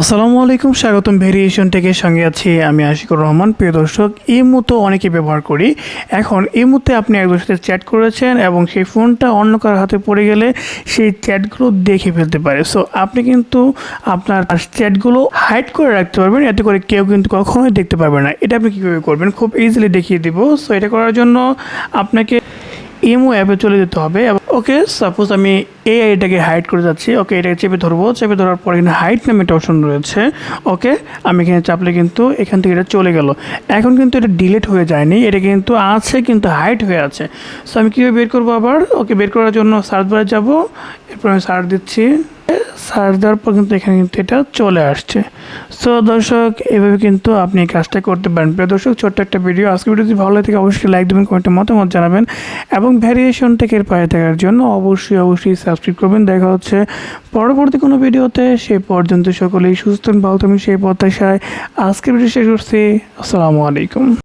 আসসালামু আলাইকুম, স্বাগতম ভেরিয়েশন থেকে সঙ্গে আছি আমি আশিকুর রহমান। প্রিয় দর্শক, এই মুহূর্তে অনেকে ব্যবহার করি। এখন এই মুহূর্তে আপনি একজনের সাথে চ্যাট করেছেন এবং সেই ফোনটা অন্য কারোর হাতে পড়ে গেলে সেই চ্যাটগুলো দেখে ফেলতে পারে। সো আপনি কিন্তু আপনার চ্যাটগুলো হাইড করে রাখতে পারবেন, এতে করে কেউ কিন্তু কখনোই দেখতে পারবে না। এটা আপনি কীভাবে করবেন? খুব ইজিলি দেখিয়ে দিব। সো এটা করার জন্য আপনাকে ইমো অ্যাপে চলে যেতে হবে। ওকে সাপোজ আমি এই আইডিটাকে হাইড করে যাচ্ছি। ওকে এটাকে চেপে ধরবো। চেপে ধরার পর এখানে হাইট নামে একটা অপশন রয়েছে। ওকে আমি এখানে চাপলে কিন্তু এখান থেকে এটা চলে গেল। এখন কিন্তু এটা ডিলেট হয়ে যায়নি। এটা কিন্তু আছে, কিন্তু হাইট হয়ে আছে। সো আমি কীভাবে বের করব আবার? ওকে বের করার জন্য সার্চ বারে যাব। এরপর আমি সার্চ দিচ্ছি। সার্চ দেওয়ার পর কিন্তু এখানে কিন্তু এটা চলে আসছে। সো দর্শক, এভাবে কিন্তু আপনি এই কাজটা করতে পারেন। প্রিয় দর্শক, ছোট্ট একটা ভিডিও আজকে ভিডিও যদি ভালো লাগে থাকে, অবশ্যই লাইক দেবেন কমেন্টে মতামত জানাবেন এবং ভ্যারিয়েশন টেকের পায়ে থাকার জন্য অবশ্যই অবশ্যই সাবস্ক্রাইব করবেন। দেখা হচ্ছে পরবর্তী কোনো ভিডিওতে সেই পর্যন্ত সকলেই সুস্থ ভালো থাকবেন। সেই প্রত্যাশায় আজকে ভিডিও শেষ করছি। আসসালামু আলাইকুম।